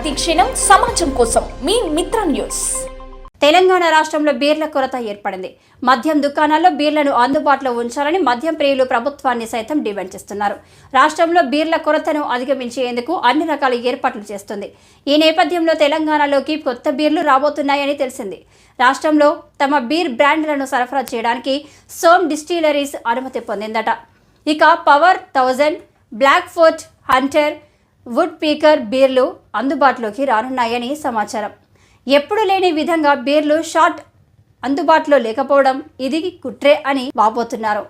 ప్రతిక్షణం సమాజం కోసం మీ మిత్ర న్యూస్. తెలంగాణ రాష్ట్రంలో బీర్ల కొరత ఏర్పడింది. మద్యం దుకాణాల్లో బీర్లను అందుబాటులో ఉంచాలని మద్యం ప్రియులు ప్రభుత్వాన్ని సైతం డిమాండ్ చేస్తున్నారు. రాష్ట్రంలో బీర్ల కొరతను అధిగమించేందుకు అన్ని రకాల ఏర్పాట్లు చేస్తుంది. ఈ నేపథ్యంలో తెలంగాణలోకి కొత్త బీర్లు రాబోతున్నాయని తెలిసింది. రాష్ట్రంలో తమ బీర్ బ్రాండ్లను సరఫరా చేయడానికి సోమ్ డిస్టిలరీస్ అనుమతి పొందిందట. ఇక power thousand black fort hunter woodpecker బీర్లు అందుబాటులోకి రానున్నాయని సమాచారం. ఎప్పుడు లేని విధంగా బీర్లు షార్ట్ అందుబాటులో లేకపోవడం ఇది కుట్రే అని వాపోతున్నారు.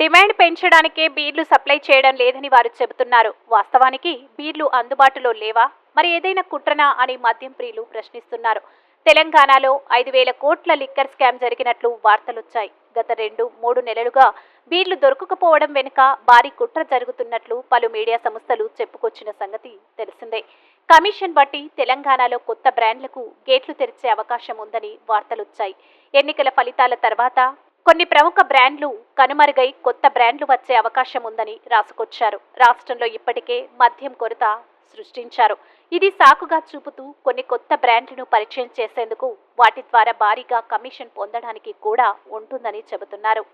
డిమాండ్ పెంచడానికే బీర్లు సప్లై చేయడం లేదని వారు చెబుతున్నారు. వాస్తవానికి బీర్లు అందుబాటులో లేవా? మరి ఏదైనా కుట్రనా అని మద్యం ప్రియులు ప్రశ్నిస్తున్నారు. తెలంగాణలో ఐదు వేల కోట్ల లిక్కర్ స్కామ్ జరిగినట్లు వార్తలొచ్చాయి. గత రెండు మూడు నెలలుగా బీర్లు దొరకకపోవడం వెనుక భారీ కుట్ర జరుగుతున్నట్లు పలు మీడియా సంస్థలు చెప్పుకొచ్చిన సంగతి తెలిసిందే. కమిషన్ బట్టి తెలంగాణలో కొత్త బ్రాండ్లకు గేట్లు తెరిచే అవకాశం ఉందని వార్తలొచ్చాయి. ఎన్నికల ఫలితాల తర్వాత కొన్ని ప్రముఖ బ్రాండ్లు కనుమరుగై కొత్త బ్రాండ్లు వచ్చే అవకాశం ఉందని రాసుకొచ్చారు. రాష్ట్రంలో ఇప్పటికే మద్యం కొరత సృష్టించారు. ఇది సాకుగా చూపుతూ కొన్ని కొత్త బ్రాండ్లను పరిచయం చేసేందుకు వాటి ద్వారా భారీగా కమిషన్ పొందడానికి కూడా ఉంటుందని చెబుతున్నారు.